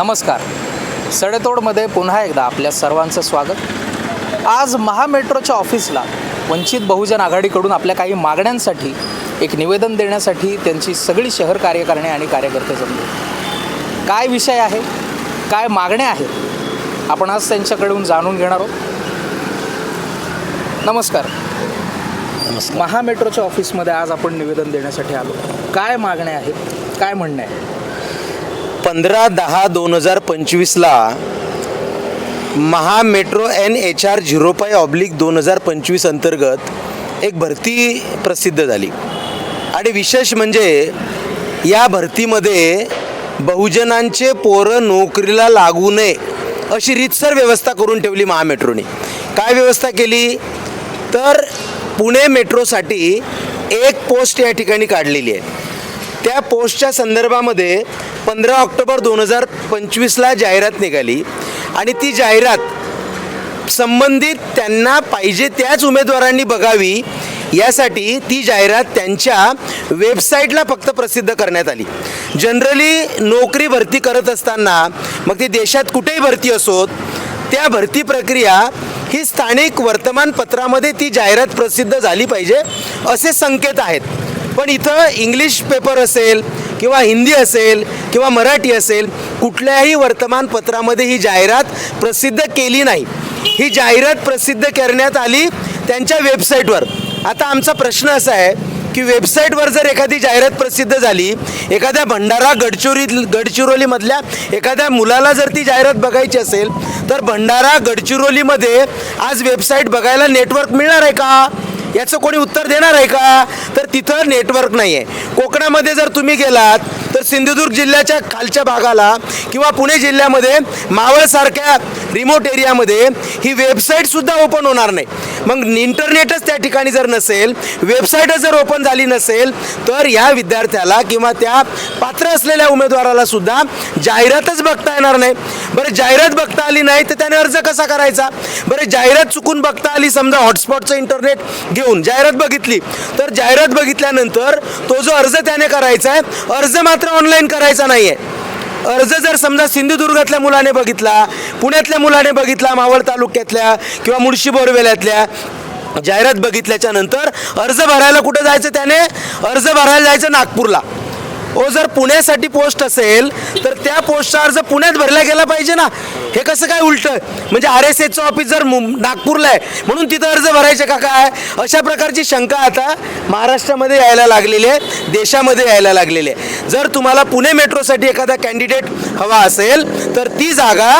नमस्कार. सडेतोडमध्ये पुन्हा एकदा आपल्या सर्वांचं स्वागत. आज महामेट्रोच्या ऑफिसला वंचित बहुजन आघाडीकडून आपल्या काही मागण्यांसाठी एक निवेदन देण्यासाठी त्यांची सगळी शहर कार्यकारिणी आणि कार्यकर्ते जमले काय विषय आहे? काय मागण्या आहेत? आपण आज त्यांच्याकडून जाणून घेणार आहोत. नमस्कार. नमस्कार. महामेट्रोच्या ऑफिसमध्ये आज आपण निवेदन देण्यासाठी आलो. काय मागण्या आहेत? काय म्हणणं आहे? पंधरा दहा दोन हजार पंचवीसला Maha metro N H R zero five oblique दोन हजार पंचवीस अंतर्गत एक भरती प्रसिद्ध झाली. आणि विशेष म्हणजे या भरतीमध्ये बहुजनांचे पोरं नोकरीला लागू नये अशी रीतसर व्यवस्था करून ठेवली महामेट्रोने. काय व्यवस्था केली? तर पुणे मेट्रोसाठी एक पोस्ट या ठिकाणी काढलेली आहे. त्या पोस्टच्या संदर्भामध्ये पंधरा ऑक्टोबर दोन हजार पंचवीसला जाहिरात निघाली. आणि ती जाहिरात संबंधित त्यांना पाहिजे त्याच उमेदवारांनी बघावी यासाठी ती जाहिरात त्यांच्या वेबसाईटला फक्त प्रसिद्ध करण्यात आली. जनरली नोकरी भरती करत असताना मग ती देशात कुठेही भरती असोत त्या भरती प्रक्रिया ही स्थानिक वर्तमानपत्रामध्ये ती जाहिरात प्रसिद्ध झाली पाहिजे असे संकेत आहेत. पण इथं इंग्लिश पेपर असेल किंवा हिंदी असेल किंवा मराठी असेल कुठल्याही वर्तमानपत्रामध्ये ही जाहिरात प्रसिद्ध केली नाही. ही जाहिरात प्रसिद्ध करण्यात आली त्यांच्या वेबसाईटवर. आता आमचा प्रश्न असा आहे की वेबसाईटवर जर एखादी जाहिरात प्रसिद्ध झाली एखाद्या भंडारा गडचिरोली गडचिरोलीमधल्या एखाद्या मुलाला जर ती जाहिरात बघायची असेल तर भंडारा गडचिरोलीमध्ये आज वेबसाईट बघायला नेटवर्क मिळणार आहे का? याचं कोणी उत्तर देणार आहे का? तर तिथं नेटवर्क नाही आहे कोकणामध्ये जर तुम्ही गेलात तर सिंधुदुर्ग जिल्ह्याच्या खालच्या भागाला किंवा पुणे जिल्ह्यामध्ये मावळसारख्या रिमोट एरियामध्ये ही वेबसाईटसुद्धा ओपन होणार नाही. मग इंटरनेटच त्या ठिकाणी जर नसेल वेबसाईटच जर ओपन झाली नसेल तर या विद्यार्थ्याला किंवा त्या पात्र असलेल्या उमेदवाराला सुद्धा जाहिरातच बघता येणार नाही. बरं जाहिरात बघता आली नाही तर त्याने अर्ज कसा करायचा? बरं जाहिरात चुकून बघता आली समजा हॉटस्पॉटचं इंटरनेट घेऊन जाहिरात बघितली तर जाहिरात बघितल्यानंतर तो जो अर्ज त्याने करायचा आहे अर्ज मात्र ऑनलाईन करायचा नाही आहे अर्ज जर समजा सिंधुदुर्गातल्या मुलाने बघितला पुण्यातल्या मुलाने बघितला मावळ तालुक्यातल्या किंवा मुळशी बोरवेल्यातल्या जाहिरात बघितल्याच्या नंतर अर्ज भरायला कुठं जायचं त्याने? अर्ज भरायला जायचं नागपूरला. ओ जर पुण्यासाठी पोस्ट असेल तर त्या पोस्टचा अर्ज पुण्यात भरला गेला पाहिजे ना? हे कसं काय उलटं? म्हणजे आर एस एचं ऑफिस जर मुं- नागपूरला आहे म्हणून तिथं अर्ज भरायचे का काय? अशा प्रकारची शंका आता महाराष्ट्रामध्ये यायला लागलेली आहे देशामध्ये यायला लागलेली आहे. जर तुम्हाला पुणे मेट्रोसाठी एखादा कॅन्डिडेट हवा असेल तर ती जागा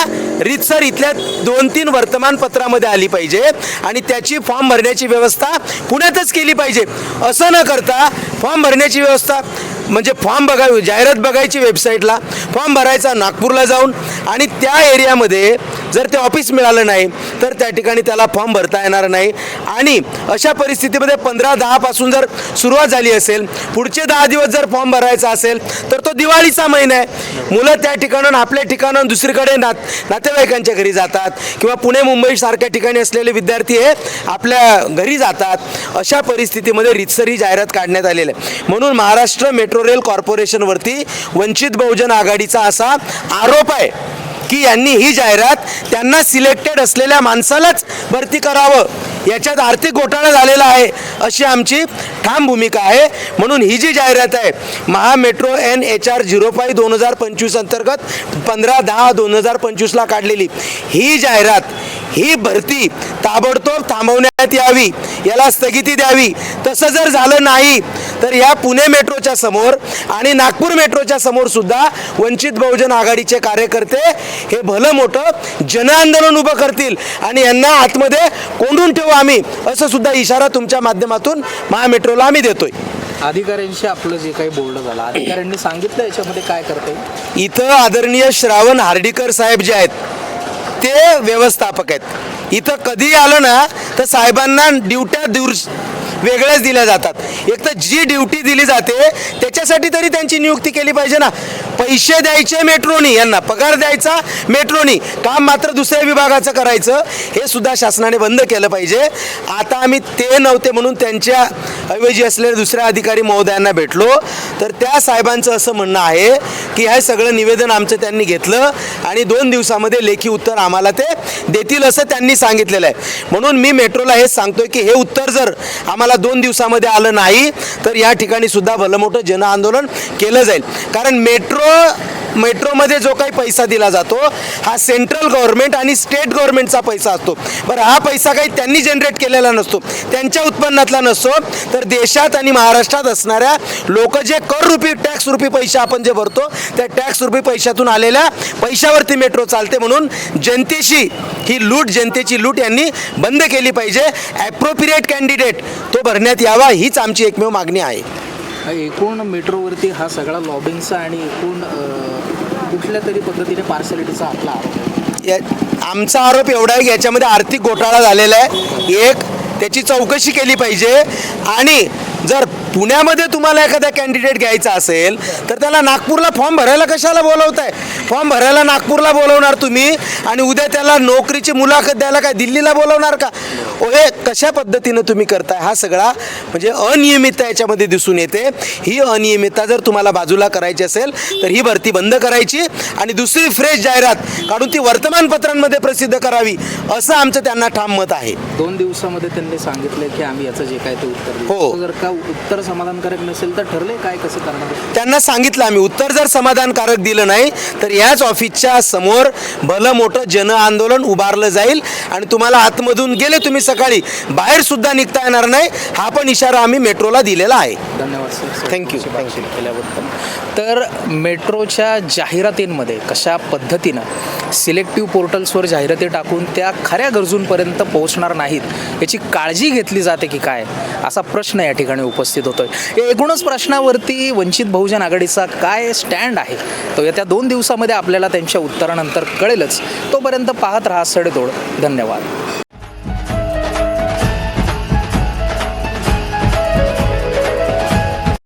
रितसर इथल्या दोन तीन वर्तमानपत्रामध्ये आली पाहिजे आणि त्याची फॉर्म भरण्याची व्यवस्था पुण्यातच केली पाहिजे. असं न करता फॉर्म भरण्याची व्यवस्था म्हणजे फॉर्म बघा जाहिरात बघायची वेबसाईटला फॉर्म भरायचा नागपूरला जाऊन आणि त्या एरियामध्ये जर ते ऑफिस मिळालं नाही तर त्या ठिकाणी त्याला फॉर्म भरता येणार नाही. आणि अशा परिस्थितीमध्ये पंधरा दहापासून जर सुरुवात झाली असेल पुढचे दहा दिवस जर फॉर्म भरायचा असेल तर तो दिवाळीचा महिना आहे. मुलं त्या ठिकाणून आपल्या ठिकाणून दुसरीकडे नात नातेवाईकांच्या घरी जातात किंवा पुणे मुंबई सारख्या ठिकाणी असलेले विद्यार्थी हे आपल्या घरी जातात. अशा परिस्थितीमध्ये रितसरी जाहिरात काढण्यात आलेली आहे. म्हणून महाराष्ट्र मेट्रो रेल कॉर्पोरेशनवरती वंचित बहुजन आघाडीचा असा आरोप आहे की यांनी ही जाहिरात त्यांना सिलेक्टेड असलेल्या माणसालाच भरती करावं. याच्यात आर्थिक घोटाळा झालेला आहे अशी आमची ठाम भूमिका आहे. म्हणून ही जी जाहिरात आहे Maha metro N H R zero five दोन हजार पंचवीस अंतर्गत पंधरा दहा दोन हजार पंचवीसला काढलेली ही जाहिरात ही भरती ताबडतोब थांबवण्यात यावी याला स्थगिती द्यावी. तसं जर झालं नाही तर या पुणे मेट्रोच्या समोर आणि नागपूर मेट्रोच्या समोर सुद्धा वंचित बहुजन आघाडीचे कार्यकर्ते हे भलं मोठं जनआंदोलन उभं करतील आणि यांना आतमध्ये कोंडून ठेवू आम्ही असं सुद्धा इशारा तुमच्या माध्यमातून महामेट्रोला आम्ही देतोय. अधिकाऱ्यांशी आपलं जे काही बोलणं झालं अधिकाऱ्यांनी सांगितलं याच्यामध्ये काय करता इथं आदरणीय श्रावण हार्डीकर साहेब जे आहेत ते व्यवस्थापक आहेत. इथं कधी आलं ना तर साहेबांना ड्युट्या दूर वेगळ्याच दिल्या जातात. एक तर जी ड्युटी दिली जाते त्याच्यासाठी तरी त्यांची नियुक्ती केली पाहिजे ना. पैसे द्यायचे मेट्रोनी यांना पगार द्यायचा मेट्रोनी. काम मात्र दुसऱ्या विभागाचं करायचं. हे सुद्धा शासनाने बंद केलं पाहिजे. आता आम्ही ते नव्हते म्हणून त्यांच्या ऐवजी असलेल्या दुसऱ्या अधिकारी महोदयांना भेटलो. तर त्या साहेबांचं असं म्हणणं आहे की हे सगळं निवेदन आमचं त्यांनी घेतलं आणि दोन दिवसामध्ये लेखी उत्तर आम्हाला ते देतील असं त्यांनी सांगितलेलं आहे. म्हणून मी मेट्रोला हेच सांगतोय की हे उत्तर जर आम्हाला दोन दिवसामध्ये आलं नाही तर या ठिकाणी सुद्धा भलं मोठं जनआंदोलन केलं जाईल. कारण मेट्रो मेट्रोमध्ये जो काही पैसा दिला जातो हा सेंट्रल गव्हर्नमेंट आणि स्टेट गव्हर्नमेंटचा पैसा असतो. बरं हा पैसा काही त्यांनी जनरेट केलेला नसतो त्यांच्या उत्पन्नातला नसतो. तर देशात आणि महाराष्ट्रात असणाऱ्या लोक जे कर रुपी टॅक्स रुपी पैसे आपण जे भरतो त्या टॅक्स रुपी पैशातून आलेल्या पैशावरती मेट्रो चालते म्हणून जनतेशी ही लूट जनतेची लूट यांनी बंद केली पाहिजे. ॲप्रोप्रिएट कॅन्डिडेट तो भरण्यात यावा हीच आमची एकमेव मागणी आहे. एकूण मेट्रोवरती हा सगळा लॉबिंगचा आणि एकूण कुठल्या तरी पद्धतीने पार्सॅलिटीचा आपला आरोप आहे. या आमचा आरोप एवढा आहे की याच्यामध्ये आर्थिक घोटाळा झालेला आहे. एक त्याची चौकशी केली पाहिजे. आणि जर पुण्यामध्ये तुम्हाला एखादा कॅन्डिडेट घ्यायचा असेल तर त्याला नागपूरला फॉर्म भरायला कशाला बोलवताय? फॉर्म भरायला नागपूरला बोलवणार तुम्ही? आणि उद्या त्याला नोकरीची मुलाखत द्यायला काय दिल्लीला बोलवणार का? ओ हे कशा पद्धतीनं तुम्ही करताय हा सगळा म्हणजे अनियमितता याच्यामध्ये दिसून येते ही अनियमितता जर तुम्हाला बाजूला करायची असेल तर ही भरती बंद करायची आणि दुसरी फ्रेश जाहिरात काढून ती वर्तमानपत्रांमध्ये प्रसिद्ध करावी असं आमचं त्यांना ठाम मत आहे दोन दिवसामध्ये त्यांनी सांगितले की आम्ही याचं जे काय ते उत्तर. हो. जर का उत्तर समाधानकारक नसेल तर ठरले काय कसं करणार त्यांना सांगितलं आम्ही उत्तर जर समाधानकारक दिलं नाही तर याच ऑफिसच्या समोर भलं मोठं जन आंदोलन उभारलं जाईल आणि तुम्हाला आतमधून गेले तुम्ही सकाळी बाहेर सुद्धा निघता येणार नाही. हा पण इशारा आम्ही मेट्रोला दिलेला आहे. धन्यवाद सर. बातचीत केल्याबद्दल. तर मेट्रोच्या जाहिरातींमध्ये कशा पद्धतीनं सिलेक्टिव्ह पोर्टल्सवर जाहिराती टाकून त्या खऱ्या गरजूंपर्यंत पोहोचणार नाहीत याची काळजी घेतली जाते की काय? असा प्रश्न या ठिकाणी उपस्थित होतोय. या एकूणच प्रश्नावरती वंचित बहुजन आघाडीचा काय स्टँड आहे? तो येत्या दोन दिवसामध्ये आपल्याला त्यांच्या उत्तरानंतर कळेलच. तोपर्यंत पाहत राहा सडेतोड. धन्यवाद.